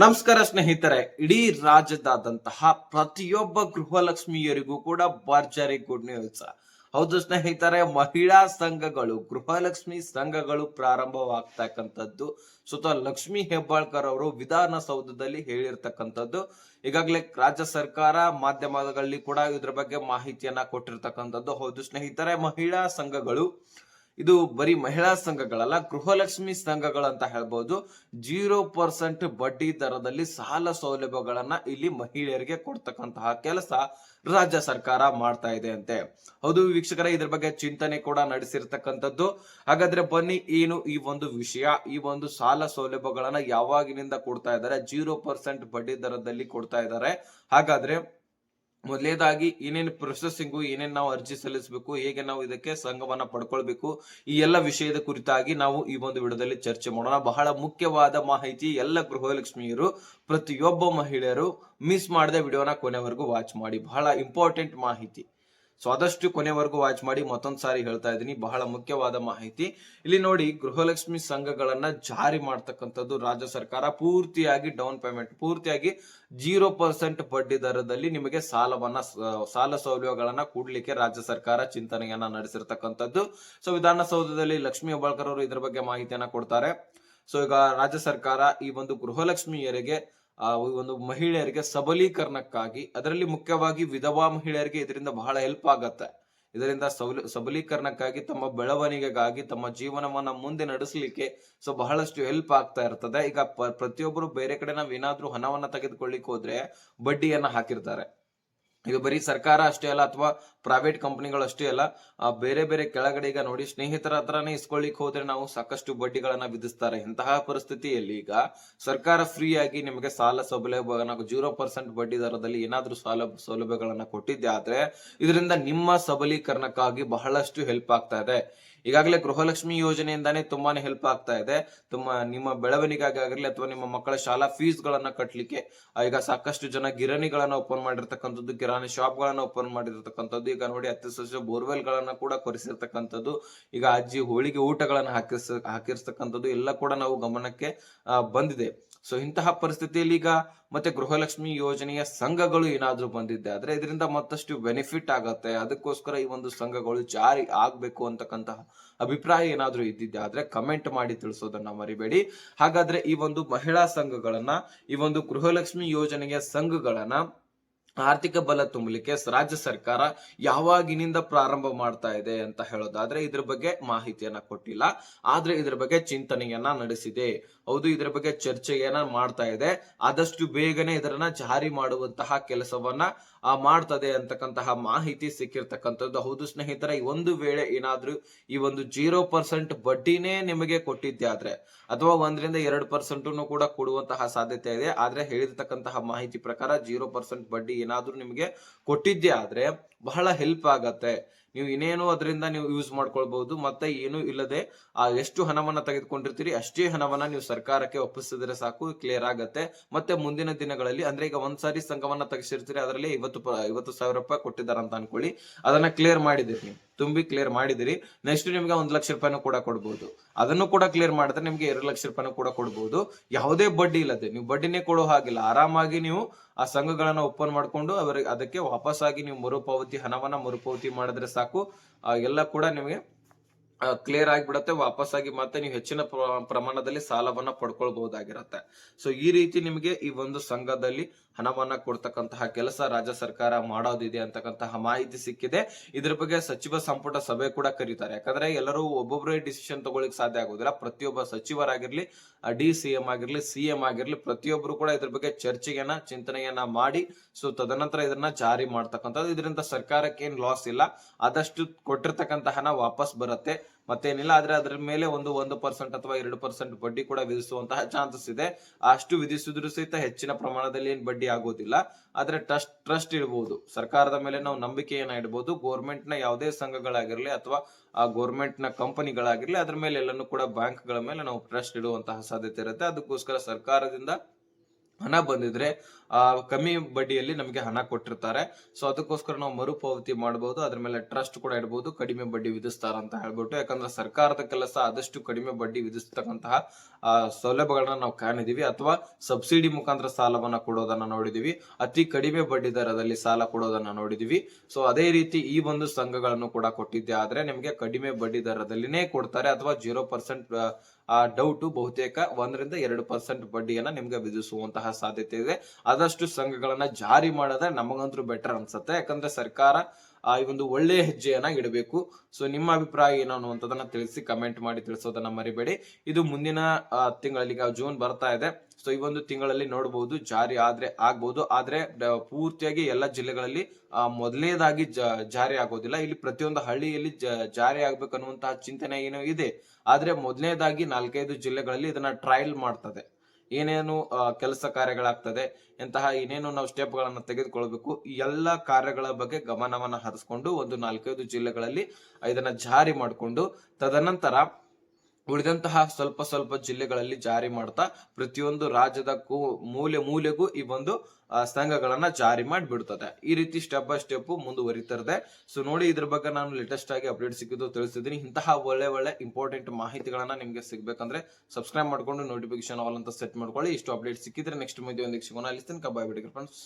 ನಮಸ್ಕಾರ ಸ್ನೇಹಿತರೆ, ಇಡೀ ರಾಜ್ಯದಾದಂತಹ ಪ್ರತಿಯೊಬ್ಬ ಗೃಹಲಕ್ಷ್ಮಿಯರಿಗೂ ಕೂಡ ಭರ್ಜರಿ ಗುಡ್ ನ್ಯೂಸ್ ಹೌದು ಸ್ನೇಹಿತರೆ, ಮಹಿಳಾ ಸಂಘಗಳು, ಗೃಹಲಕ್ಷ್ಮಿ ಸಂಘಗಳು ಪ್ರಾರಂಭವಾಗ್ತಕ್ಕಂಥದ್ದು. ಸುತ ಲಕ್ಷ್ಮಿ ಹೆಬ್ಬಾಳ್ಕರ್ ಅವರು ವಿಧಾನಸೌಧದಲ್ಲಿ ಹೇಳಿರ್ತಕ್ಕಂಥದ್ದು. ಈಗಾಗಲೇ ರಾಜ್ಯ ಸರ್ಕಾರ ಮಾಧ್ಯಮಗಳಲ್ಲಿ ಕೂಡ ಇದ್ರ ಬಗ್ಗೆ ಮಾಹಿತಿಯನ್ನ ಕೊಟ್ಟಿರ್ತಕ್ಕಂಥದ್ದು. ಹೌದು ಸ್ನೇಹಿತರೆ, ಮಹಿಳಾ ಸಂಘಗಳು ಇದು ಬರೀ ಮಹಿಳಾ ಸಂಘಗಳಲ್ಲ, ಗೃಹಲಕ್ಷ್ಮಿ ಅಂತ ಹೇಳ್ಬೋದು. ಜೀರೋ ಪರ್ಸೆಂಟ್ ಬಡ್ಡಿ ದರದಲ್ಲಿ ಸಾಲ ಸೌಲಭ್ಯಗಳನ್ನ ಇಲ್ಲಿ ಮಹಿಳೆಯರಿಗೆ ಕೊಡ್ತಕ್ಕಂತಹ ಕೆಲಸ ರಾಜ್ಯ ಸರ್ಕಾರ ಮಾಡ್ತಾ ಇದೆ ಅಂತೆ. ಹೌದು ವೀಕ್ಷಕರ, ಇದ್ರ ಬಗ್ಗೆ ಚಿಂತನೆ ಕೂಡ ನಡೆಸಿರ್ತಕ್ಕಂಥದ್ದು. ಹಾಗಾದ್ರೆ ಬನ್ನಿ, ಏನು ಈ ಒಂದು ವಿಷಯ, ಈ ಒಂದು ಸಾಲ ಸೌಲಭ್ಯಗಳನ್ನ ಯಾವಾಗಿನಿಂದ ಕೊಡ್ತಾ ಇದ್ದಾರೆ? ಜೀರೋ ಪರ್ಸೆಂಟ್ ಬಡ್ಡಿ ದರದಲ್ಲಿ ಕೊಡ್ತಾ ಇದ್ದಾರೆ. ಹಾಗಾದ್ರೆ ಮೊದಲೇದಾಗಿ ಏನೇನು ಪ್ರೊಸೆಸಿಂಗು, ಏನೇನು ನಾವು ಅರ್ಜಿ ಸಲ್ಲಿಸಬೇಕು, ಹೇಗೆ ನಾವು ಇದಕ್ಕೆ ಸಂಘವನ್ನ ಪಡ್ಕೊಳ್ಬೇಕು, ಈ ಎಲ್ಲ ವಿಷಯದ ಕುರಿತಾಗಿ ನಾವು ಈ ಒಂದು ವಿಡಿಯೋದಲ್ಲಿ ಚರ್ಚೆ ಮಾಡೋಣ. ಬಹಳ ಮುಖ್ಯವಾದ ಮಾಹಿತಿ ಎಲ್ಲ ಗೃಹಲಕ್ಷ್ಮಿಯರು, ಪ್ರತಿಯೊಬ್ಬ ಮಹಿಳೆಯರು ಮಿಸ್ ಮಾಡದೆ ವಿಡಿಯೋನ ಕೊನೆವರೆಗೂ ವಾಚ್ ಮಾಡಿ. ಬಹಳ ಇಂಪಾರ್ಟೆಂಟ್ ಮಾಹಿತಿ. ಸೊ ಆದಷ್ಟು ಕೊನೆವರೆಗೂ ವಾಚ್ ಮಾಡಿ ಮತ್ತೊಂದು ಸಾರಿ ಹೇಳ್ತಾ ಇದ್ದೀನಿ. ಬಹಳ ಮುಖ್ಯವಾದ ಮಾಹಿತಿ. ಇಲ್ಲಿ ನೋಡಿ, ಗೃಹಲಕ್ಷ್ಮಿ ಸಂಘಗಳನ್ನ ಜಾರಿ ಮಾಡ್ತಕ್ಕಂಥದ್ದು ರಾಜ್ಯ ಸರ್ಕಾರ. ಪೂರ್ತಿಯಾಗಿ ಡೌನ್ ಪೇಮೆಂಟ್ ಪೂರ್ತಿಯಾಗಿ ಜೀರೋ ಪರ್ಸೆಂಟ್ ಬಡ್ಡಿ ದರದಲ್ಲಿ ನಿಮಗೆ ಸಾಲವನ್ನ, ಸಾಲ ಸೌಲಭ್ಯಗಳನ್ನ ಕೂಡ್ಲಿಕ್ಕೆ ರಾಜ್ಯ ಸರ್ಕಾರ ಚಿಂತನೆಯನ್ನ ನಡೆಸಿರ್ತಕ್ಕಂಥದ್ದು. ಸೊ ವಿಧಾನಸೌಧದಲ್ಲಿ ಲಕ್ಷ್ಮೀ ಹೆಬ್ಬಾಳ್ಕರ್ ಅವರು ಇದ್ರ ಬಗ್ಗೆ ಮಾಹಿತಿಯನ್ನ ಕೊಡ್ತಾರೆ. ಸೊ ಈಗ ರಾಜ್ಯ ಸರ್ಕಾರ ಈ ಒಂದು ಗೃಹಲಕ್ಷ್ಮಿಯರಿಗೆ ಆ ಒಂದು ಮಹಿಳೆಯರಿಗೆ ಸಬಲೀಕರಣಕ್ಕಾಗಿ, ಅದರಲ್ಲಿ ಮುಖ್ಯವಾಗಿ ವಿಧವಾ ಮಹಿಳೆಯರಿಗೆ ಇದರಿಂದ ಬಹಳ ಹೆಲ್ಪ್ ಆಗತ್ತೆ. ಇದರಿಂದ ಸಬಲ ಸಬಲೀಕರಣಕ್ಕಾಗಿ ತಮ್ಮ ಬೆಳವಣಿಗೆಗಾಗಿ, ತಮ್ಮ ಜೀವನವನ್ನ ಮುಂದೆ ನಡೆಸಲಿಕ್ಕೆ ಸೊ ಬಹಳಷ್ಟು ಹೆಲ್ಪ್ ಆಗ್ತಾ ಇರ್ತದೆ. ಈಗ ಪ್ರತಿಯೊಬ್ಬರು ಬೇರೆ ಕಡೆ ನಾವ್ ಏನಾದ್ರೂ ಹಣವನ್ನ ತೆಗೆದುಕೊಳ್ಳಿಕ್ ಹೋದ್ರೆ ಬಡ್ಡಿಯನ್ನ ಹಾಕಿರ್ತಾರೆ. ಇದು ಬರೀ ಸರ್ಕಾರ ಅಷ್ಟೇ ಅಲ್ಲ ಅಥವಾ ಪ್ರೈವೇಟ್ ಕಂಪನಿಗಳು ಅಷ್ಟೇ ಅಲ್ಲ ಬೇರೆ ಬೇರೆ ಕೆಳಗಡೆ ಈಗ ನೋಡಿ ಸ್ನೇಹಿತರ ಹತ್ರನೇ ಇಸ್ಕೊಳ್ಳಿಕ್ ಹೋದ್ರೆ ನಾವು ಸಾಕಷ್ಟು ಬಡ್ಡಿಗಳನ್ನ ವಿಧಿಸ್ತಾರೆ. ಇಂತಹ ಪರಿಸ್ಥಿತಿಯಲ್ಲಿ ಈಗ ಸರ್ಕಾರ ಫ್ರೀ ಆಗಿ ನಿಮಗೆ ಸಾಲ ಸೌಲಭ್ಯ ಜೀರೋ ಪರ್ಸೆಂಟ್ ಬಡ್ಡಿ ದರದಲ್ಲಿ ಏನಾದ್ರೂ ಸಾಲ ಸೌಲಭ್ಯಗಳನ್ನ ಕೊಟ್ಟಿದ್ದೆ ಆದ್ರೆ, ಇದರಿಂದ ನಿಮ್ಮ ಸಬಲೀಕರಣಕ್ಕಾಗಿ ಬಹಳಷ್ಟು ಹೆಲ್ಪ್ ಆಗ್ತಾ ಇದೆ. ಈಗಾಗಲೇ ಗೃಹಲಕ್ಷ್ಮಿ ಯೋಜನೆಯಿಂದಾನೇ ತುಂಬಾನೇ ಹೆಲ್ಪ್ ಆಗ್ತಾ ಇದೆ. ತುಂಬ ನಿಮ್ಮ ಬೆಳವಣಿಗೆಗಾಗಿರ್ಲಿ ಅಥವಾ ನಿಮ್ಮ ಮಕ್ಕಳ ಶಾಲಾ ಫೀಸ್ ಗಳನ್ನ ಕಟ್ಟಲಿಕ್ಕೆ ಈಗ ಸಾಕಷ್ಟು ಜನ ಗಿರಣಿಗಳನ್ನ ಓಪನ್ ಮಾಡಿರ್ತಕ್ಕಂಥದ್ದು, ಕಿರಾಣಿ ಶಾಪ್ ಗಳನ್ನ ಓಪನ್ ಮಾಡಿರ್ತಕ್ಕಂಥದ್ದು, ಈಗ ನೋಡಿ ಸಸ್ಯ ಬೋರ್ವೆಲ್ ಗಳನ್ನ ಕೂಡ ಕೊರೆಸಿರ್ತಕ್ಕಂಥದ್ದು, ಈಗ ಅಜ್ಜಿ ಹೋಳಿಗೆ ಊಟಗಳನ್ನ ಹಾಕಿಸ್ ಹಾಕಿರ್ತಕ್ಕಂಥದ್ದು, ಎಲ್ಲ ಕೂಡ ನಾವು ಗಮನಕ್ಕೆ ಬಂದಿದೆ. ಸೊ ಇಂತಹ ಪರಿಸ್ಥಿತಿಯಲ್ಲಿ ಈಗ ಮತ್ತೆ ಗೃಹಲಕ್ಷ್ಮಿ ಯೋಜನೆಯ ಸಂಘಗಳು ಏನಾದರೂ ಬಂದಿದ್ದೆ ಆದರೆ ಇದರಿಂದ ಮತ್ತಷ್ಟು ಬೆನಿಫಿಟ್ ಆಗತ್ತೆ. ಅದಕ್ಕೋಸ್ಕರ ಈ ಒಂದು ಸಂಘಗಳು ಜಾರಿ ಆಗಬೇಕು ಅಂತಕ್ಕಂತಹ ಅಭಿಪ್ರಾಯ ಏನಾದರೂ ಇದ್ದಿದ್ದೆ ಆದರೆ ಕಮೆಂಟ್ ಮಾಡಿ ತಿಳಿಸೋದನ್ನ ಮರಿಬೇಡಿ. ಹಾಗಾದ್ರೆ ಈ ಒಂದು ಮಹಿಳಾ ಸಂಘಗಳನ್ನ, ಈ ಒಂದು ಗೃಹಲಕ್ಷ್ಮಿ ಯೋಜನೆಯ ಸಂಘಗಳನ್ನ ಆರ್ಥಿಕ ಬಲ ತುಂಬಲಿಕ್ಕೆ ರಾಜ್ಯ ಸರ್ಕಾರ ಯಾವಾಗಿನಿಂದ ಪ್ರಾರಂಭ ಮಾಡ್ತಾ ಇದೆ ಅಂತ ಹೇಳೋದಾದ್ರೆ ಇದ್ರ ಬಗ್ಗೆ ಮಾಹಿತಿಯನ್ನ ಕೊಟ್ಟಿಲ್ಲ. ಆದ್ರೆ ಇದ್ರ ಬಗ್ಗೆ ಚಿಂತನೆಯನ್ನ ನಡೆಸಿದೆ. ಹೌದು ಇದ್ರ ಬಗ್ಗೆ ಚರ್ಚೆಯನ್ನ ಮಾಡ್ತಾ ಇದೆ. ಆದಷ್ಟು ಬೇಗನೆ ಇದರನ್ನ ಜಾರಿ ಮಾಡುವಂತಹ ಕೆಲಸವನ್ನ ಆ, ಮಾಡ್ತದೆ ಅಂತಕ್ಕಂತಹ ಮಾಹಿತಿ ಸಿಕ್ಕಿರ್ತಕ್ಕಂಥದ್ದು. ಹೌದು ಸ್ನೇಹಿತರ ಒಂದು ವೇಳೆ ಏನಾದ್ರೂ ಈ ಒಂದು ಜೀರೋ ಪರ್ಸೆಂಟ್ ಬಡ್ಡಿನೇ ನಿಮಗೆ ಕೊಟ್ಟಿದ್ದೆ ಆದ್ರೆ ಅಥವಾ ಒಂದರಿಂದ ಎರಡು ಪರ್ಸೆಂಟ್ ಕೂಡ ಕೊಡುವಂತಹ ಸಾಧ್ಯತೆ ಇದೆ. ಆದ್ರೆ ಹೇಳಿರ್ತಕ್ಕಂತಹ ಮಾಹಿತಿ ಪ್ರಕಾರ ಜೀರೋ ಪರ್ಸೆಂಟ್ ಬಡ್ಡಿ ಏನಾದ್ರೂ ನಿಮಗೆ ಕೊಟ್ಟಿದ್ದೆ ಆದ್ರೆ ಬಹಳ ಹೆಲ್ಪ್ ಆಗತ್ತೆ. ನೀವು ಇನ್ನೇನು ಅದರಿಂದ ನೀವು ಯೂಸ್ ಮಾಡ್ಕೊಳ್ಬಹುದು, ಮತ್ತೆ ಏನು ಇಲ್ಲದೆ ಆ ಎಷ್ಟು ಹಣವನ್ನ ತೆಗೆದುಕೊಂಡಿರ್ತೀರಿ ಅಷ್ಟೇ ಹಣವನ್ನ ನೀವು ಸರ್ಕಾರಕ್ಕೆ ಒಪ್ಪಿಸಿದ್ರೆ ಸಾಕು ಕ್ಲಿಯರ್ ಆಗತ್ತೆ. ಮತ್ತೆ ಮುಂದಿನ ದಿನಗಳಲ್ಲಿ, ಅಂದ್ರೆ ಈಗ ಒಂದ್ಸಾರಿ ಸಂಘವನ್ನ ತೆಗೆಸಿರ್ತೀರಿ, ಅದರಲ್ಲಿ ಇವತ್ತು ಇವತ್ತು ಸಾವಿರ ರೂಪಾಯಿ ಕೊಟ್ಟಿದ್ದಾರೆ ಅಂತ ಅನ್ಕೊಳ್ಳಿ. ಅದನ್ನ ಕ್ಲಿಯರ್ ಮಾಡಿದಿರಿ ತುಂಬಿ ಕ್ಲಿಯರ್ ಮಾಡಿದಿರಿ. ನೆಕ್ಸ್ಟ್ ನಿಮ್ಗೆ ಒಂದ್ ಲಕ್ಷ ರೂಪಾಯಿನೂ ಕೂಡ ಕೊಡ್ಬೋದು. ಅದನ್ನು ಕೂಡ ಕ್ಲಿಯರ್ ಮಾಡಿದ್ರೆ ನಿಮ್ಗೆ ಎರಡು ಲಕ್ಷ ರೂಪಾಯಿನೂ ಕೂಡ ಕೊಡ್ಬೋದು. ಯಾವುದೇ ಬಡ್ಡಿ ಇಲ್ಲದೆ, ನೀವು ಬಡ್ಡಿನೇ ಕೊಡೋ ಹಾಗಿಲ್ಲ. ಆರಾಮಾಗಿ ನೀವು ಆ ಸಂಘಗಳನ್ನ ಓಪನ್ ಮಾಡ್ಕೊಂಡು ಅವರಿಗೆ ಅದಕ್ಕೆ ವಾಪಸ್ಸಾಗಿ ನೀವು ಮರುಪಾವತಿ, ಹಣವನ್ನ ಮರುಪಾವತಿ ಮಾಡಿದ್ರೆ ಸಾಕು. ಎಲ್ಲ ಕೂಡ ನಿಮಗೆ ಕ್ಲಿಯರ್ ಆಗಿಬಿಡತ್ತೆ. ಆಗಿ ಮತ್ತೆ ನೀವು ಹೆಚ್ಚಿನ ಪ್ರಮಾಣದಲ್ಲಿ ಸಾಲವನ್ನ ಪಡ್ಕೊಳ್ಬಹುದಾಗಿರತ್ತೆ. ಸೊ ಈ ರೀತಿ ನಿಮಗೆ ಈ ಒಂದು ಸಂಘದಲ್ಲಿ ಹಣವನ್ನ ಕೊಡ್ತಕ್ಕಂತಹ ಕೆಲಸ ರಾಜ್ಯ ಸರ್ಕಾರ ಮಾಡೋದಿದೆ ಅಂತಕ್ಕಂತಹ ಮಾಹಿತಿ ಸಿಕ್ಕಿದೆ. ಇದ್ರ ಬಗ್ಗೆ ಸಚಿವ ಸಂಪುಟ ಸಭೆ ಕೂಡ ಕರೀತಾರೆ. ಯಾಕಂದ್ರೆ ಎಲ್ಲರೂ ಒಬ್ಬೊಬ್ಬರೇ ಡಿಸಿಷನ್ ತಗೊಳ್ಳಿಕ್ ಸಾಧ್ಯ ಆಗೋದಿಲ್ಲ. ಪ್ರತಿಯೊಬ್ಬ ಸಚಿವರಾಗಿರ್ಲಿ ಡಿ ಸಿ ಎಂ ಆಗಿರ್ಲಿ ಸಿ ಎಂ ಆಗಿರ್ಲಿ ಪ್ರತಿಯೊಬ್ಬರು ಕೂಡ ಇದ್ರ ಬಗ್ಗೆ ಚರ್ಚೆಯನ್ನ, ಚಿಂತನೆಯನ್ನ ಮಾಡಿ ಸೊ ತದನಂತರ ಇದನ್ನ ಜಾರಿ ಮಾಡ್ತಕ್ಕಂಥದ್ದು. ಇದರಿಂದ ಸರ್ಕಾರಕ್ಕೆ ಏನ್ ಲಾಸ್ ಇಲ್ಲ. ಆದಷ್ಟು ಕೊಟ್ಟಿರ್ತಕ್ಕಂಥ ಹಣ ವಾಪಸ್ ಬರುತ್ತೆ. ಮತ್ತೇನಿಲ್ಲ, ಆದ್ರೆ ಅದ್ರ ಮೇಲೆ ಒಂದು ಒಂದು ಪರ್ಸೆಂಟ್ ಅಥವಾ ಎರಡು ಪರ್ಸೆಂಟ್ ಬಡ್ಡಿ ಕೂಡ ವಿಧಿಸುವಂತಹ ಚಾನ್ಸಸ್ ಇದೆ. ಅಷ್ಟು ವಿಧಿಸಿದ್ರು ಸಹಿತ ಹೆಚ್ಚಿನ ಪ್ರಮಾಣದಲ್ಲಿ ಏನ್ ಬಡ್ಡಿ ಆಗೋದಿಲ್ಲ. ಆದ್ರೆ ಟ್ರಸ್ಟ್ ಟ್ರಸ್ಟ್ ಇಡಬಹುದು ಸರ್ಕಾರದ ಮೇಲೆ ನಾವು ನಂಬಿಕೆಯನ್ನ ಇಡಬಹುದು ಗೋರ್ಮೆಂಟ್ನ ಯಾವುದೇ ಸಂಘಗಳಾಗಿರ್ಲಿ ಅಥವಾ ಆ ಗೋರ್ಮೆಂಟ್ನ ಕಂಪನಿಗಳಾಗಿರ್ಲಿ, ಅದ್ರ ಮೇಲೆ ಎಲ್ಲಾನು ಕೂಡ ಬ್ಯಾಂಕ್ಗಳ ಮೇಲೆ ನಾವು ಟ್ರಸ್ಟ್ ಇಡುವಂತಹ ಸಾಧ್ಯತೆ ಇರುತ್ತೆ. ಅದಕ್ಕೋಸ್ಕರ ಸರ್ಕಾರದಿಂದ ಹಣ ಬಂದಿದ್ರೆ, ಆ, ಕಮ್ಮಿ ಬಡ್ಡಿಯಲ್ಲಿ ನಮಗೆ ಹಣ ಕೊಟ್ಟಿರ್ತಾರೆ. ಸೊ ಅದಕ್ಕೋಸ್ಕರ ನಾವು ಮರುಪಾವತಿ ಮಾಡಬಹುದು ಅದ್ರ ಮೇಲೆ ಟ್ರಸ್ಟ್ ಕೂಡ ಇಡಬಹುದು ಕಡಿಮೆ ಬಡ್ಡಿ ವಿಧಿಸ್ತಾರ ಅಂತ ಹೇಳ್ಬಿಟ್ಟು. ಯಾಕಂದ್ರೆ ಸರ್ಕಾರದ ಕೆಲಸ ಆದಷ್ಟು ಕಡಿಮೆ ಬಡ್ಡಿ ವಿಧಿಸ್ತಕ್ಕಂತಹ ಸೌಲಭ್ಯಗಳನ್ನ ನಾವು ಕಾಣಿದೀವಿ ಅಥವಾ ಸಬ್ಸಿಡಿ ಮುಖಾಂತರ ಸಾಲವನ್ನ ಕೊಡೋದನ್ನ ನೋಡಿದೀವಿ. ಅತಿ ಕಡಿಮೆ ಬಡ್ಡಿ ದರದಲ್ಲಿ ಸಾಲ ಕೊಡೋದನ್ನ ನೋಡಿದೀವಿ. ಸೊ ಅದೇ ರೀತಿ ಈ ಒಂದು ಸಂಘಗಳನ್ನು ಕೂಡ ಕೊಟ್ಟಿದ್ದೆ. ಆದ್ರೆ ನಿಮಗೆ ಕಡಿಮೆ ಬಡ್ಡಿ ದರದಲ್ಲಿನೇ ಕೊಡ್ತಾರೆ. ಅಥವಾ ಜೀರೋ ಪರ್ಸೆಂಟ್, ಆ ಡೌಟ್ ಬಹುತೇಕ ಒಂದರಿಂದ ಎರಡು ಪರ್ಸೆಂಟ್ ಬಡ್ಡಿಯನ್ನ ನಿಮ್ಗೆ ವಿಧಿಸುವಂತಹ ಸಾಧ್ಯತೆ ಇದೆ. ಆದಷ್ಟು ಸಂಘಗಳನ್ನ ಜಾರಿ ಮಾಡೋದೇ ನಮಗಂತೂ ಬೆಟರ್ ಅನ್ಸುತ್ತೆ. ಯಾಕಂದ್ರೆ ಸರ್ಕಾರ, ಆ, ಈ ಒಂದು ಒಳ್ಳೆ ಹೆಜ್ಜೆಯನ್ನ ಇಡಬೇಕು. ಸೊ ನಿಮ್ಮ ಅಭಿಪ್ರಾಯ ಏನು ಅನ್ನುವಂಥದ್ದನ್ನ ತಿಳಿಸಿ ಕಮೆಂಟ್ ಮಾಡಿ ತಿಳಿಸೋದನ್ನ ಮರಿಬೇಡಿ. ಇದು ಮುಂದಿನ ತಿಂಗಳಲ್ಲಿ ಜೂನ್ ಬರ್ತಾ ಇದೆ. ಸೊ ಈ ಒಂದು ತಿಂಗಳಲ್ಲಿ ನೋಡಬಹುದು ಜಾರಿ ಆದ್ರೆ ಆಗ್ಬಹುದು ಆದ್ರೆ ಪೂರ್ತಿಯಾಗಿ ಎಲ್ಲ ಜಿಲ್ಲೆಗಳಲ್ಲಿ ಮೊದಲನೇದಾಗಿ ಜಾರಿ ಆಗೋದಿಲ್ಲ. ಇಲ್ಲಿ ಪ್ರತಿಯೊಂದು ಹಳ್ಳಿಯಲ್ಲಿ ಜಾರಿ ಆಗ್ಬೇಕನ್ನುವಂತಹ ಚಿಂತನೆ ಏನೋ ಇದೆ. ಆದ್ರೆ ಮೊದಲನೇದಾಗಿ ನಾಲ್ಕೈದು ಜಿಲ್ಲೆಗಳಲ್ಲಿ ಇದನ್ನ ಟ್ರಯಲ್ ಮಾಡ್ತದೆ. ಏನೇನು ಕೆಲಸ ಕಾರ್ಯಗಳಾಗ್ತದೆ, ಇಂತಹ ಏನೇನು ನಾವು ಸ್ಟೆಪ್ ಗಳನ್ನ ತೆಗೆದುಕೊಳ್ಬೇಕು, ಈ ಎಲ್ಲ ಕಾರ್ಯಗಳ ಬಗ್ಗೆ ಗಮನವನ್ನ ಹರಿಸ್ಕೊಂಡು ಒಂದು ನಾಲ್ಕೈದು ಜಿಲ್ಲೆಗಳಲ್ಲಿ ಇದನ್ನ ಜಾರಿ ಮಾಡಿಕೊಂಡು, ತದನಂತರ ಉಳಿದಂತಹ ಸ್ವಲ್ಪ ಸ್ವಲ್ಪ ಜಿಲ್ಲೆಗಳಲ್ಲಿ ಜಾರಿ ಮಾಡ್ತಾ ಪ್ರತಿಯೊಂದು ರಾಜ್ಯದ ಮೂಲೆ ಮೂಲೆಗೂ ಈ ಒಂದು ಸಂಘಗಳನ್ನ ಜಾರಿ ಮಾಡಿಬಿಡ್ತದೆ. ಈ ರೀತಿ ಸ್ಟೆಪ್ ಬೈ ಸ್ಟೆಪ್ ಮುಂದುವರಿತಿರದೆ. ಸೊ ನೋಡಿ ಇದ್ರ ಬಗ್ಗೆ ನಾನು ಲೇಟೆಸ್ಟ್ ಆಗಿ ಅಪ್ಡೇಟ್ ಸಿಕ್ಕಿದ್ದು ತಿಳಿಸಿದ್ದೀನಿ. ಇಂತಹ ಒಳ್ಳೆ ಒಳ್ಳೆ ಇಂಪಾರ್ಟೆಂಟ್ ಮಾಹಿತಿಗಳನ್ನ ನಿಮಗೆ ಸಿಗ್ಬೇಕಂದ್ರೆ ಸಬ್ಸ್ಕ್ರೈಬ್ ಮಾಡ್ಕೊಂಡು ನೋಟಿಫಿಕೇಶನ್ ಆಲ್ ಅಂತ ಸೆಟ್ ಮಾಡ್ಕೊಳ್ಳಿ. ಇಷ್ಟು ಅಪ್ಡೇಟ್ ಸಿಕ್ಕಿದ್ರೆ ನೆಕ್ಸ್ಟ್ ಮುಂದೆ ಒಂದು ಸಿಗೋಣ. ಅಲ್ಲಿ ತನಕ ಬಾಯ್ ಬಿಡಿ ಫ್ರೆಂಡ್ಸ್